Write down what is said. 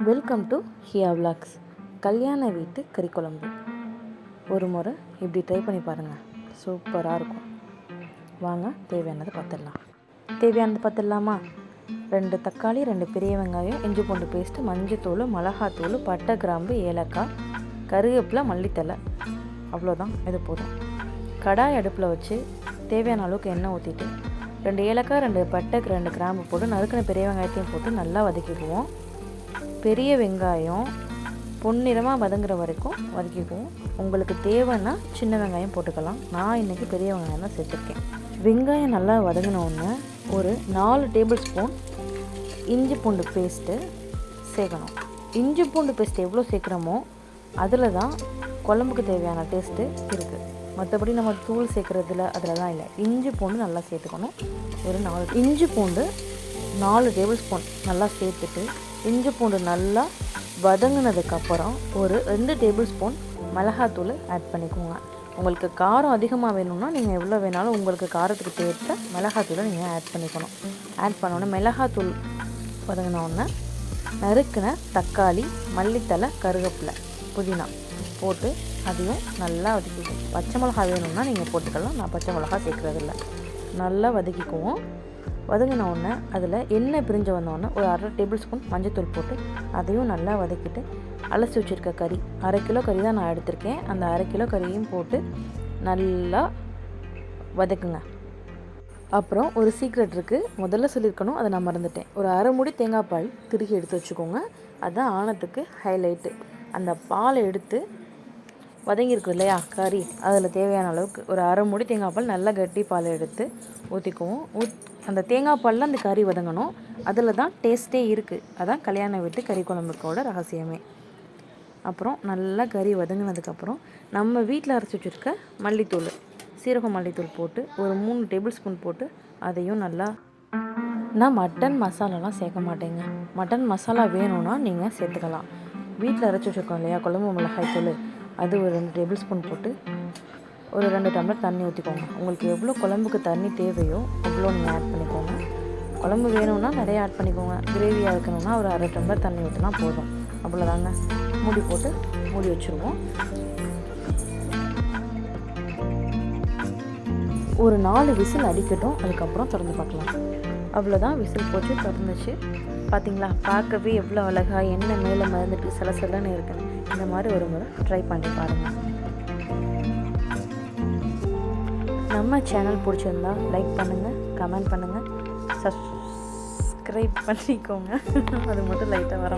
Welcome to ஹியா vlogs கல்யாண வீட்டு கறிக்குழம்பு. ஒரு முறை இப்படி ட்ரை பண்ணி பாருங்கள் சூப்பராக இருக்கும். வாங்க தேவையானது பார்த்துடலாம். தேவையானது பார்த்துடலாமா? ரெண்டு தக்காளி ரெண்டு பெரிய வெங்காயம் இஞ்சி பூண்டு பேஸ்ட்டு மஞ்சத்தூள் மிளகாத்தூள் பட்டை கிராம்பு ஏலக்காய் கருவேப்பிலை மல்லித்தலை அவ்வளோதான் இது போதும். கடாய் அடுப்பில் வச்சு தேவையான அளவுக்கு எண்ணெய் ஊற்றிட்டு ரெண்டு ஏலக்காய் ரெண்டு பட்டை ரெண்டு கிராம்பு போட்டு நறுக்கின பெரிய வெங்காயத்தையும் போட்டு நல்லா வதக்கிக்குவோம். பெரிய வெங்காயம் பொன்னிறமாக வதங்குற வரைக்கும் வதக்கிக்குவோம் உங்களுக்கு தேவைன்னா சின்ன வெங்காயம் போட்டுக்கலாம். நான் இன்றைக்கி பெரிய வெங்காயம் தான் சேர்த்துருக்கேன். வெங்காயம் நல்லா வதங்கினோடனே ஒரு நாலு டேபிள் ஸ்பூன் இஞ்சி பூண்டு பேஸ்ட்டு சேர்க்கணும். இஞ்சி பூண்டு பேஸ்ட் எவ்வளோ சேர்க்குறோமோ அதில் தான் குழம்புக்கு தேவையான டேஸ்ட்டு இருக்குது மற்றபடி நம்ம தூள் சேர்க்குறதுல அதில் தான் இல்லை. இஞ்சி பூண்டு நல்லா சேர்த்துக்கணும். ஒரு நாலு இஞ்சி பூண்டு நாலு டேபிள் ஸ்பூன் நல்லா சேர்த்துட்டு இஞ்சி பூண்டு நல்லா வதங்கினதுக்கப்புறம் ஒரு ரெண்டு டேபிள் ஸ்பூன் மிளகாத்தூள் ஆட் பண்ணிக்கோங்க. உங்களுக்கு காரம் அதிகமாக வேணும்னா நீங்கள் எவ்வளோ வேணாலும் உங்களுக்கு காரத்துக்கு ஏற்ற மிளகாத்தூளை நீங்கள் ஆட் பண்ணிக்கணும். ஆட் பண்ணோன்னே மிளகாத்தூள் வதங்கினோடனே நறுக்கின தக்காளி மல்லித்தலை கருவேப்பிலை புதினா போட்டு அதையும் நல்லா வதக்கிக்குவோம் பச்சை மிளகா வேணும்னா நீங்கள் போட்டுக்கலாம். நான் பச்சை மிளகா சேர்க்குறதில்ல. நல்லா வதக்கிக்குவோம். வதங்கின உடனே அதில் எண்ணெய் பிரிஞ்சு வந்தோடனே ஒரு அரை டேபிள் ஸ்பூன் மஞ்சத்தூள் போட்டு அதையும் நல்லா வதக்கிட்டு அலசி வச்சுருக்க கறி. அரை கிலோ கறி தான் நான் எடுத்திருக்கேன். அந்த அரை கிலோ கறியும் போட்டு நல்லா வதக்குங்க. அப்புறம் ஒரு சீக்ரெட் இருக்குது முதல்ல சொல்லியிருக்கணும் அதை நான் மறந்துட்டேன். ஒரு அரை மூடி தேங்காய் பால் திருகி எடுத்து வச்சுக்கோங்க. அதுதான் ஆனத்துக்கு ஹைலைட்டு அந்த பாலை எடுத்து வதங்கியிருக்கு இல்லையா? கறி. அதில் தேவையான அளவுக்கு ஒரு அரை மூடி தேங்காய் பால் நல்லா கட்டி பால் எடுத்து ஊற்றிக்குவோம் ஊத் அந்த தேங்காய் பாலில் அந்த கறி வதங்கணும். அதில் தான் டேஸ்ட்டே இருக்குது அதான் கல்யாண வீட்டு கறி குழம்புக்கோட ரகசியமே. அப்புறம் நல்லா கறி வதங்கினதுக்கப்புறம் நம்ம வீட்டில் அரைச்சி வச்சுருக்க மல்லித்தூள் சீரக மல்லித்தூள் போட்டு ஒரு மூணு டேபிள் ஸ்பூன் போட்டு அதையும் நல்லா நான் மட்டன் மசாலாலாம் சேர்க்க மாட்டேங்க. மட்டன் மசாலா வேணும்னா நீங்கள் சேர்த்துக்கலாம். வீட்டில் அரைச்சி வச்சுருக்கோம் இல்லையா? குழம்பு மிளகாய் தூள். அது ஒரு ரெண்டு டேபிள் ஸ்பூன் போட்டு ஒரு ரெண்டு டம்ளர் தண்ணி ஊற்றிக்கோங்க உங்களுக்கு எவ்வளோ குழம்புக்கு தண்ணி தேவையோ அவ்வளோ நீங்கள் ஆட் பண்ணிக்கோங்க. குழம்பு வேணும்னா நிறைய ஆட் பண்ணிக்கோங்க. கிரேவியாக இருக்கணும்னா ஒரு அரை டம்ளர் தண்ணி ஊற்றினா போதும். அவ்வளோதாங்க. மூடி போட்டு மூடி வச்சுருவோம். ஒரு நாலு விசில் அடிக்கட்டும். அதுக்கப்புறம் திறந்து பார்க்கலாம். அவ்வளோதான். விசில் போச்சு திறந்துச்சு. பார்த்தீங்களா? பார்க்கவே எவ்வளோ அழகாக எண்ணெய் மேலே மறந்துட்டு சலசலன்னு இருக்குன்னு இந்த மாதிரி ஒரு முறை ட்ரை பண்ணி பாருங்கள் நம்ம சேனல் பிடிச்சிருந்தா லைக் பண்ணுங்கள் கமெண்ட் பண்ணுங்கள் சப்ஸ்கிரைப் பண்ணிக்கோங்க. அது மட்டும் லைட்டாக வர